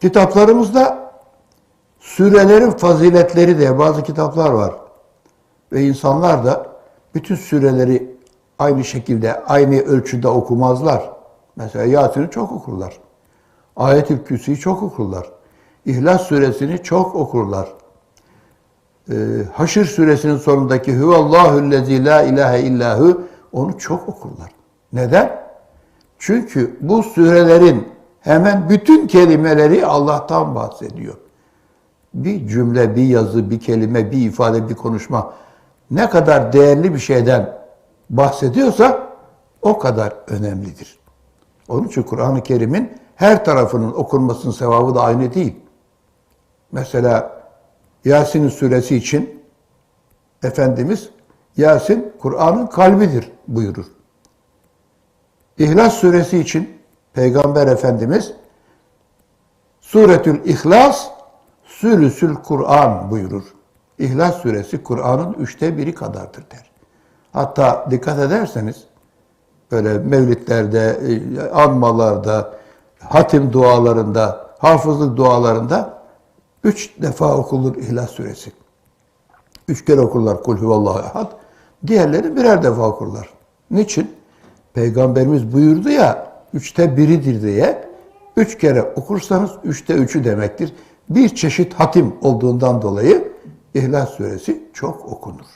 Kitaplarımızda sürelerin faziletleri diye bazı kitaplar var. Ve insanlar da bütün süreleri aynı şekilde, aynı ölçüde okumazlar. Mesela Yasin'i çok okurlar. Ayet-i Kürsü'yü çok okurlar. İhlas suresini çok okurlar. Ee, Haşr suresinin sonundaki Huvallahüllezî la ilahe illahu onu çok okurlar. Neden? Çünkü bu surelerin hemen bütün kelimeleri Allah'tan bahsediyor. Bir cümle, bir yazı, bir kelime, bir ifade, bir konuşma ne kadar değerli bir şeyden bahsediyorsa o kadar önemlidir. Onun için Kur'an-ı Kerim'in her tarafının okunmasının sevabı da aynı değil. Mesela Yasin suresi için Efendimiz Yasin Kur'an'ın kalbidir buyurur. İhlas suresi için Peygamber Efendimiz Suretül İhlas Sülüsül Kur'an buyurur. İhlas suresi Kur'an'ın üçte biri kadardır der. Hatta dikkat ederseniz böyle mevlitlerde, e, anmalarda, hatim dualarında, hafızlık dualarında üç defa okunur İhlas suresi. Üç kere okurlar Kul huvallahu ehad. Diğerleri birer defa okurlar. Niçin? Peygamberimiz buyurdu ya üçte biridir diye. Üç kere okursanız üçte üçü demektir. Bir çeşit hatim olduğundan dolayı İhlas suresi çok okunur.